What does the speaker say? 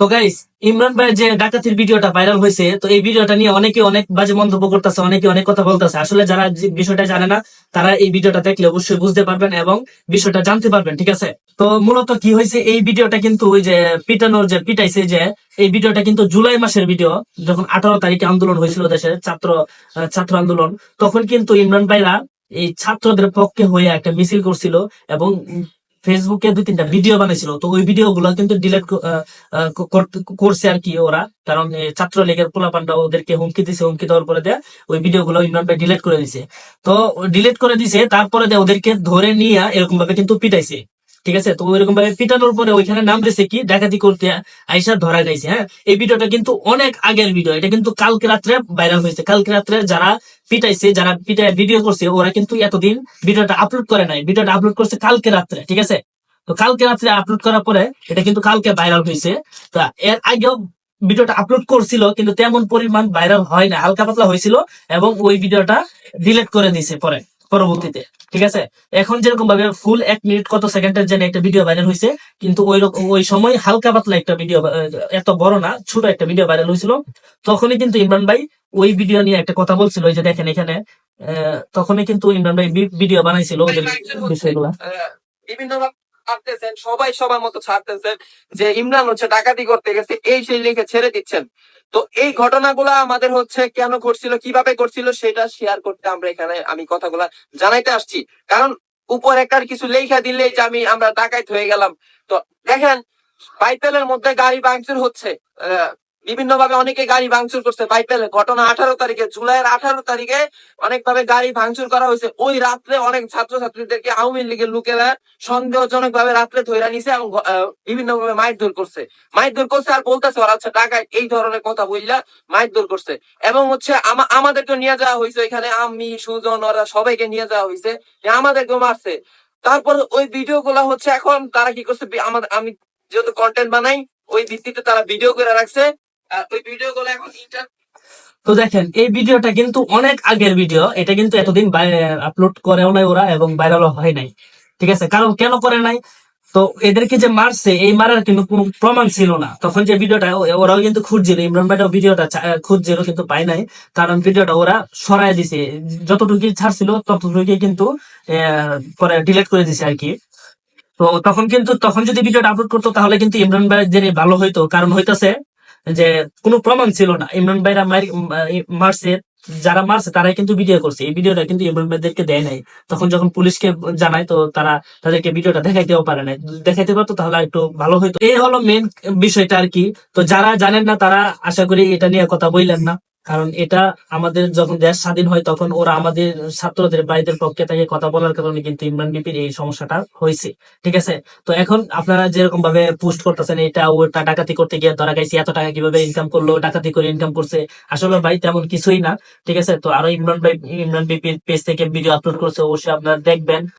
তো গাইস ইমরান ভাইয়ের যে ডাকাতির ভিডিওটা ভাইরাল হয়েছে, তো এই ভিডিওটা নিয়ে অনেকে অনেক বাজে মন্তব্য করতেছে, অনেকে অনেক কথা বলতেছে। আসলে যারা বিষয়টা জানে না, তারা এই ভিডিওটা দেখলে অবশ্যই বুঝতে পারবেন এবং বিষয়টা জানতে পারবেন, ঠিক আছে? তো মূলত কি হয়েছে, এই ভিডিওটা কিন্তু ওই যে পিটানোর যে, পিটাইছে যে, এই ভিডিওটা কিন্তু জুলাই মাসের ভিডিও, যখন আঠারো তারিখে আন্দোলন হয়েছিল দেশে ছাত্র ছাত্র আন্দোলন, তখন কিন্তু ইমরান ভাইরা এই ছাত্রদের পক্ষে হয়ে একটা মিছিল করছিল এবং ফেসবুকে দুই তিনটা ভিডিও বানিয়েছিল তো ওই ভিডিও গুলো কিন্তু ডিলেট করছে আর কি ওরা। কারণ ছাত্রলীগের পোলাপান্ডা ওদেরকে হুমকি দিছে, হুমকি দেওয়ার পরে দেয় ওই ভিডিও গুলো ইমরান ডিলেট করে দিছে। তো ডিলেট করে দিছে, তারপরে ওদেরকে ধরে নিয়ে এরকম ভাবে কিন্তু পিটাইছে। ঠিক আছে? তো ওইরকম ভাবে পিটানোর পরে ওইখানে নাম দিয়েছে কি? ডাকাতি করতে আইসা ধরা গাইছে হ্যাঁ? এই ভিডিওটা কিন্তু অনেক আগের ভিডিও। এটা কিন্তু কালকে রাত্রে ভাইরাল হয়েছে। কালকে রাত্রে যারা পিটাইছে, যারা পিটায় ভিডিও করছে, ওরা কিন্তু এতদিন ভিডিওটা আপলোড করে নাই। ভিডিওটা আপলোড করছে কালকে রাত্রে, ঠিক আছে? তো কালকে রাত্রে আপলোড করার পরে এটা কিন্তু কালকে ভাইরাল হয়েছে। তো এর আগেও ভিডিওটা আপলোড করছিল, কিন্তু তেমন পরিমাণ ভাইরাল হয় না, হালকা পাতলা হয়েছিল, এবং ওই ভিডিওটা ডিলিট করে দিয়েছে পরে। পরবর্তীতে ঠিক আছে? এখন যেরকম ভাবে ফুল এক মিনিট কত সেকেন্ডের জন্য একটা ভিডিও ভাইরাল হয়েছে কিন্তু ওই ওই সময় হালকা পাতলা একটা ভিডিও এত বড় না ছোট একটা ভিডিও ভাইরাল হয়েছিল তখনই কিন্তু ইমরান ভাই ওই ভিডিও নিয়ে একটা কথা বলছিল ওই যে দেখেন এখানে আহ, তখনই কিন্তু ইমরান ভাই ভিডিও বানাইছিল ওদের বিষয়গুলো। বিভিন্ন ছাড়তেছেন সবাই সবার মতো ছাড়তেছেন যে ইমরান হচ্ছে ডাকাতি করতে গেছে এই সেই লিখে ছেড়ে দিচ্ছেন। তো এই ঘটনাগুলো আমাদের হচ্ছে কেন ঘটছিল, কীভাবে ঘটছিল সেটা শেয়ার করতে আমরা এখানে আমি কথাগুলা জানাইতে আসছি। কারণ উপর একটা কিছু লেখা দিলেই যে আমি, আমরা ডাকাইত হয়ে গেলাম। তো দেখেন, বাইপেলের মধ্যে গাড়ি ভাঙচুর হচ্ছে বিভিন্ন ভাবে অনেকে গাড়ি ভাঙচুর করছে। বাইপেলে ঘটনা আঠারো তারিখে, জুলাইয়ের আঠারো তারিখে অনেক ভাবে গাড়ি ভাঙচুর করা হয়েছে। ওই রাত্রে অনেক ছাত্রছাত্রীদেরকে আওয়ামী লীগের লোকেরা সন্দেহজনক ভাবে রাত্রে ধরে নিছে এবং বিভিন্ন ভাবে মারধর করছে। মারধর করছে আর বলতেছে ওরা হচ্ছে টাকায় এই ধরনের কথা বললা মারধর করছে। এবং হচ্ছে আমাদেরকে নিয়ে যাওয়া হয়েছে এখানে আমি, সুজন, ওরা সবাইকে নিয়ে যাওয়া হয়েছে। আমাদেরকেও মারছে। তারপর ওই ভিডিও গুলা হচ্ছে এখন তারা কি করছে আমাদের, আমি যেহেতু কন্টেন্ট বানাই, ওই ভিত্তিতে তারা ভিডিও করে রাখছে। তো দেখেন, এই ভিডিওটা কিন্তু অনেক আগের ভিডিও। এটা কিন্তু এতদিন আপলোড করেও নাই ওরা এবং ভাইরালও হয় নাই। ঠিক আছে? কারণ কেন করে নাই? তো এদেরকে যে মারছে, এই মারার কিন্তু কোনো প্রমাণ ছিল না। তখন যে ভিডিওটা ওরাও কিন্তু খুঁজছিল, ইমরান ভাইটাও ভিডিওটা খুঁজছিল কিন্তু পায় নাই। কারণ ভিডিওটা ওরা সরাই দিছে। যতটুকু ছাড়ছিল ততটুকু কিন্তু পরে ডিলিট করে দিছে আর কি তো তখন কিন্তু তখন যদি ভিডিওটা আপলোড করতো, তাহলে কিন্তু ইমরান ভাই ভালো হইতো। কারণ হইতাছে যে কোনো প্রমাণ ছিল না। ইমরান ভাইরা মারছে, যারা মারছে, তারাই কিন্তু ভিডিও করছে। এই ভিডিওটা কিন্তু ইমরান ভাইদেরকে দেয় নাই। তখন যখন পুলিশকে জানায়, তো তারা তাদেরকে ভিডিওটা দেখাইতেও পারে নাই। দেখাইতে পারতো, তাহলে একটু ভালো হইতো। এই হলো মেন বিষয়টা আর কি। তো যারা জানেন না, তারা আশা করি এটা নিয়ে কথা বললেন না। কারণ এটা আমাদের যখন দেশ স্বাধীন হয়, তখন ওরা আমাদের ছাত্রদের বাইদের পক্ষে থেকে কথা বলার কারণে কিন্তু ইমরান বিপির এই সমস্যাটা হয়েছে। ঠিক আছে? তো এখন আপনারা যেরকম ভাবে পোস্ট করতেছেন, এটা ওটা ডাকাতি করতে গিয়ে ধরা গেছে এত টাকা কীভাবে ইনকাম করল, ডাকাতি করে ইনকাম করছে, আসলে ভাই তেমন কিছুই না। ঠিক আছে? তো আরও ইমরান ভাই, ইমরান বিপির পেজ থেকে ভিডিও আপলোড করছে, অবশ্যই আপনারা দেখবেন।